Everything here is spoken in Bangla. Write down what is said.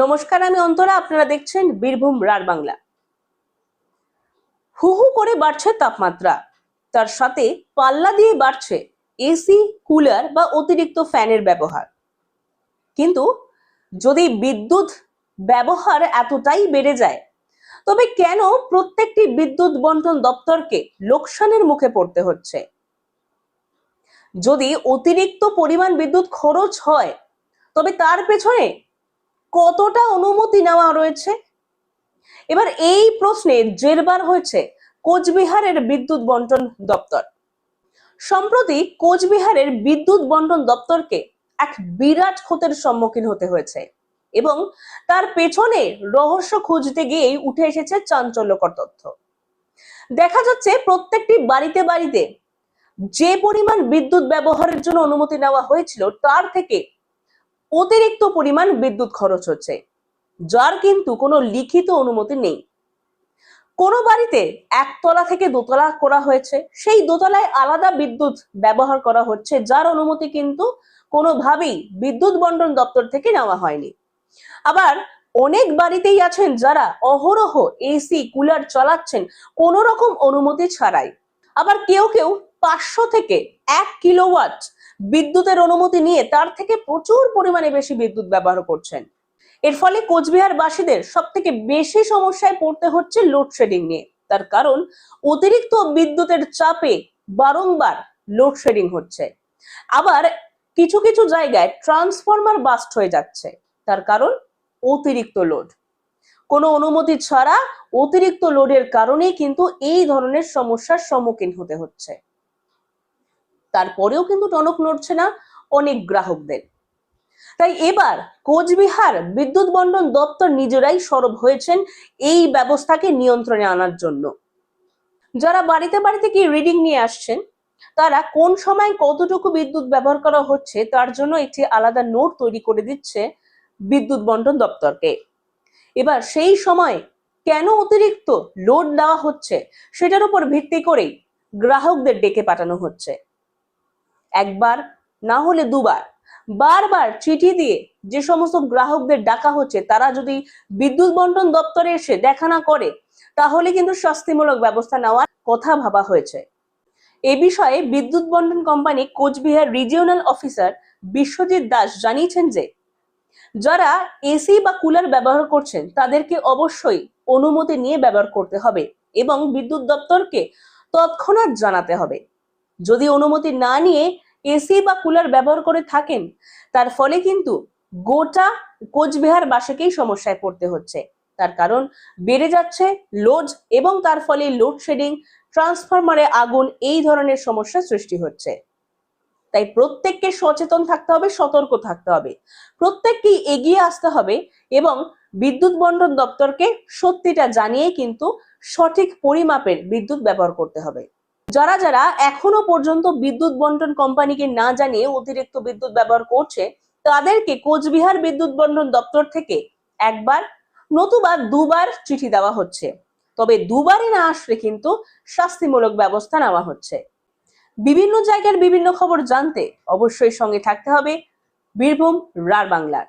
নমস্কার, আমি অন্তরা, আপনারা দেখছেন বীরভূম রার বাংলা। হু হু করে বাড়ছে তাপমাত্রা। তার সাথে পাল্লা দিয়ে বাড়ছে এসি, কুলার বা অতিরিক্ত ফ্যানের ব্যবহার। কিন্তু যদি বিদ্যুৎ ব্যবহার এতটাই বেড়ে যায়, তবে কেন প্রত্যেকটি বিদ্যুৎ বন্টন দপ্তরকে লোকসানের মুখে পড়তে হচ্ছে? যদি অতিরিক্ত পরিমাণ বিদ্যুৎ খরচ হয়, তবে তার পেছনে কতটা অনুমতি নেওয়া রয়েছে? এবার এই প্রশ্নে জেরবার হয়েছে কোচবিহারের বিদ্যুৎ বন্টন দপ্তর। সম্প্রতি কোচবিহারের বিদ্যুৎ বন্টন দপ্তরকে এক বিরাট ক্ষতের সম্মুখীন হতে হয়েছে এবং তার পেছনে রহস্য খুঁজতে গিয়েই উঠে এসেছে চাঞ্চল্যকর তথ্য। দেখা যাচ্ছে প্রত্যেকটি বাড়িতে বাড়িতে যে পরিমাণ বিদ্যুৎ ব্যবহারের জন্য অনুমতি নেওয়া হয়েছিল, তার থেকে অতিরিক্ত পরিমাণ বিদ্যুৎ খরচ হচ্ছে, যার কিন্তু কোনো লিখিত অনুমতি নেই। কোনো বাড়িতে একতলা থেকে দোতলা করা হয়েছে, সেই দোতলায় আলাদা বিদ্যুৎ ব্যবহার করা হচ্ছে, যার অনুমতি কিন্তু কোনোভাবেই বিদ্যুৎ বন্টন দপ্তর থেকে নেওয়া হয়নি। আবার অনেক বাড়িতেই আছেন যারা অহরহ এসি, কুলার চালাচ্ছেন, কোনো রকম অনুমতি ছাড়াই। আবার কেউ কেউ পাঁচশো থেকে এক কিলোওয়াট বিদ্যুতের অনুমতি নিয়ে তার থেকে প্রচুর পরিমাণে বেশি বিদ্যুৎ ব্যবহার করছেন। এর ফলে কোচবিহার বাসীদের সব থেকে বেশি সমস্যায় পড়তে হচ্ছে লোডশেডিং নিয়ে। তার কারণ, অতিরিক্ত বিদ্যুতের চাপে বারংবার লোডশেডিং হচ্ছে। আবার কিছু কিছু জায়গায় ট্রান্সফরমার বাস্ট হয়ে যাচ্ছে। তার কারণ, অতিরিক্ত লোড। কোনো অনুমতি ছাড়া অতিরিক্ত লোডের কারণেই কিন্তু এই ধরনের সমস্যার সম্মুখীন হতে হচ্ছে। তারপরেও কিন্তু টনক নড়ছে না অনেক গ্রাহকদের। তাই এবার কোচবিহার বিদ্যুৎ বন্টন দপ্তর নিজেরাই সরব হয়েছেন এই ব্যবস্থাকে নিয়ন্ত্রণে আনার জন্য। যারা বাড়িতে বাড়িতে কি রিডিং নিয়ে আসছেন, তারা কোন সময় কতটুকু বিদ্যুৎ ব্যবহার করা হচ্ছে তার জন্য একটি আলাদা নোট তৈরি করে দিচ্ছে বিদ্যুৎ বন্টন দপ্তরকে। এবার সেই সময় কেন অতিরিক্ত লোড দেওয়া হচ্ছে সেটার উপর ভিত্তি করেই গ্রাহকদের ডেকে পাঠানো হচ্ছে। একবার, না হলে দুবার। বারবার চিঠি দিয়ে যে সমস্ত গ্রাহকদের ডাকা হচ্ছে, তারা যদি বিদ্যুৎ বন্টন দপ্তরে এসে দেখা না করে, তাহলে কিন্তু শাস্তিমূলক ব্যবস্থা নেওয়ার কথা ভাবা হয়েছে। এ বিষয়ে বিদ্যুৎ বন্টন company Coochbehar regional officer Biswajit Das জানিয়েছেন যে, যারা এসি বা কুলার ব্যবহার করছেন, তাদেরকে অবশ্যই অনুমতি নিয়ে ব্যবহার করতে হবে এবং বিদ্যুৎ দপ্তরকে তৎক্ষণাৎ জানাতে হবে। যদি অনুমতি না নিয়ে এসি বা কুলার ব্যবহার করে থাকেন, তার ফলে কিন্তু গোটা কোচবিহার বাসাকেই সমস্যায় পড়তে হচ্ছে। তার কারণ, বেড়ে যাচ্ছে লোড এবং তার ফলে লোডশেডিং ট্রান্সফরমারে আগুন, এই ধরনের সমস্যা সৃষ্টি হচ্ছে। তাই প্রত্যেককে সচেতন থাকতে হবে, সতর্ক থাকতে হবে। প্রত্যেককেই এগিয়ে আসতে হবে এবং বিদ্যুৎ বন্টন দপ্তরকে সত্যিটা জানিয়ে কিন্তু সঠিক পরিমাপের বিদ্যুৎ ব্যবহার করতে হবে। যারা যারা এখনও পর্যন্ত বিদ্যুৎ বন্টন কোম্পানিকে না জানিয়ে অতিরিক্ত বিদ্যুৎ ব্যবহার করছে, তাদেরকে কোচবিহার বিদ্যুৎ বন্টন দপ্তর থেকে একবার নতুবা দুবার চিঠি দেওয়া হচ্ছে। তবে দুবারই না আসলে কিন্তু শাস্তিমূলক ব্যবস্থা নেওয়া হচ্ছে। বিভিন্ন জায়গার বিভিন্ন খবর জানতে অবশ্যই সঙ্গে থাকতে হবে। বীরভূম রার বাংলার।